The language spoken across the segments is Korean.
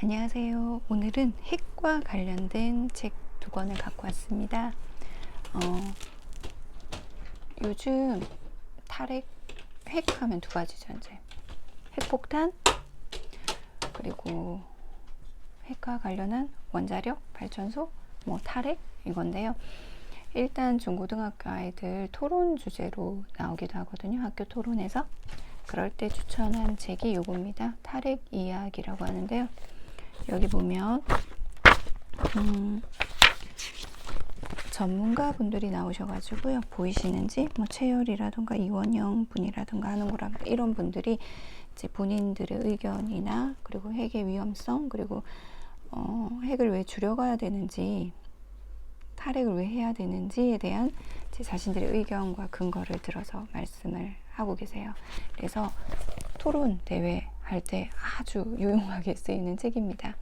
안녕하세요. 오늘은 핵과 관련된 책 두 권을 갖고 왔습니다. 어, 요즘 탈핵, 핵하면 두 가지죠, 이제. 핵폭탄, 그리고 핵과 관련한 원자력 발전소, 뭐 탈핵, 이건데요. 일단 중고등학교 아이들 토론 주제로 나오기도 하거든요. 학교 토론에서. 그럴 때 추천한 책이 요겁니다. 탈핵 이야기라고 하는데요. 여기 보면 음, 전문가 분들이 나오셔가지고요 보이시는지 뭐 최열이라든가 이원영 분이라든가 하는 거라 이런 분들이 이제 본인들의 의견이나 그리고 핵의 위험성 그리고 어, 핵을 왜 줄여가야 되는지 탈핵을 왜 해야 되는지에 대한 제 자신들의 의견과 근거를 들어서 말씀을 하고 계세요. 그래서 토론 대회 할 때 아주 유용하게 쓰이는 책입니다.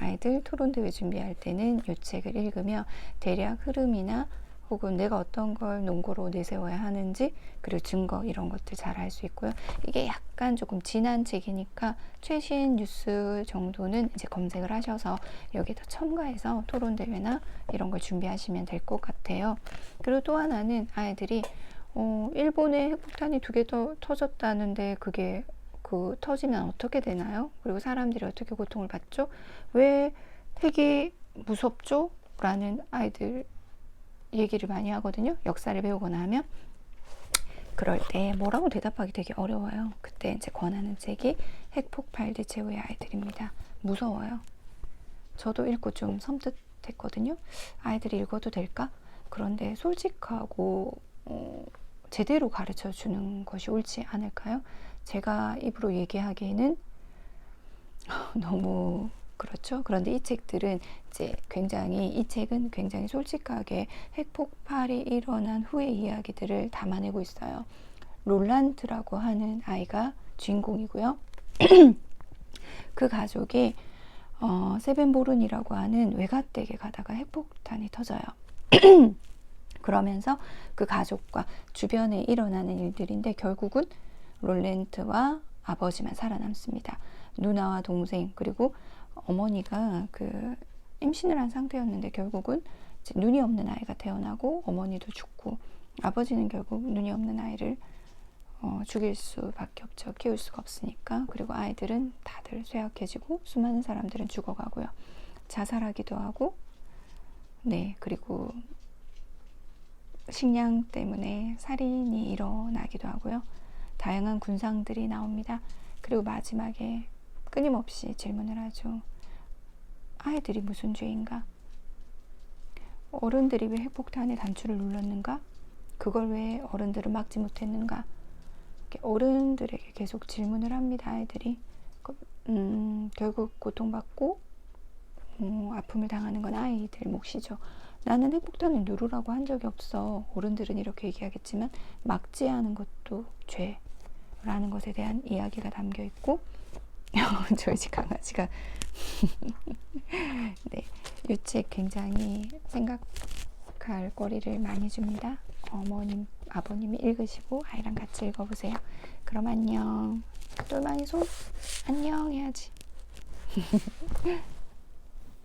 아이들 토론 대회 준비할 때는 이 책을 읽으며 대략 흐름이나 혹은 내가 어떤 걸 논거로 내세워야 하는지 그리고 증거 이런 것들 잘 알 수 있고요. 이게 약간 조금 진한 책이니까 최신 뉴스 정도는 이제 검색을 하셔서 여기다 첨가해서 토론 대회나 이런 걸 준비하시면 될 것 같아요. 그리고 또 하나는 아이들이 어, 일본에 핵폭탄이 두 개 더 터졌다는데 그게 그 터지면 어떻게 되나요? 그리고 사람들이 어떻게 고통을 받죠? 왜 핵이 무섭죠? 라는 아이들 얘기를 많이 하거든요. 역사를 배우거나 하면. 그럴 때 뭐라고 대답하기 되게 어려워요. 그때 이제 권하는 책이 핵폭발 대체후의 아이들입니다. 무서워요. 저도 읽고 좀 섬뜩했거든요. 아이들이 읽어도 될까? 그런데 솔직하고 어, 제대로 가르쳐 주는 것이 옳지 않을까요? 제가 입으로 얘기하기에는 너무 그렇죠. 그런데 이 책들은 이제 굉장히 이 책은 굉장히 솔직하게 핵폭발이 일어난 후의 이야기들을 담아내고 있어요. 롤란트라고 하는 아이가 주인공이고요. 그 가족이 어, 세벤보른이라고 하는 외가댁에 가다가 핵폭탄이 터져요. 그러면서 그 가족과 주변에 일어나는 일들인데 결국은 롤렌트와 아버지만 살아남습니다. 누나와 동생 그리고 어머니가 그 임신을 한 상태였는데 결국은 눈이 없는 아이가 태어나고 어머니도 죽고 아버지는 결국 눈이 없는 아이를 어, 죽일 수밖에 없죠. 키울 수가 없으니까. 그리고 아이들은 다들 쇠약해지고 수많은 사람들은 죽어가고요. 자살하기도 하고 네 그리고 식량 때문에 살인이 일어나기도 하고요. 다양한 군상들이 나옵니다. 그리고 마지막에 끊임없이 질문을 하죠. 아이들이 무슨 죄인가? 어른들이 왜 핵폭탄의 단추를 눌렀는가? 그걸 왜 어른들은 막지 못했는가? 어른들에게 계속 질문을 합니다. 아이들이 음, 결국 고통받고 음, 아픔을 당하는 건 아이들 몫이죠. 나는 핵폭탄을 누르라고 한 적이 없어. 어른들은 이렇게 얘기하겠지만 막지 않은 것도 죄라는 것에 대한 이야기가 담겨 있고 저희 집 강아지가 네, 이책 굉장히 생각할 거리를 많이 줍니다. 어머님, 아버님이 읽으시고 아이랑 같이 읽어보세요. 그럼 안녕. 똘망이 손 안녕 해야지.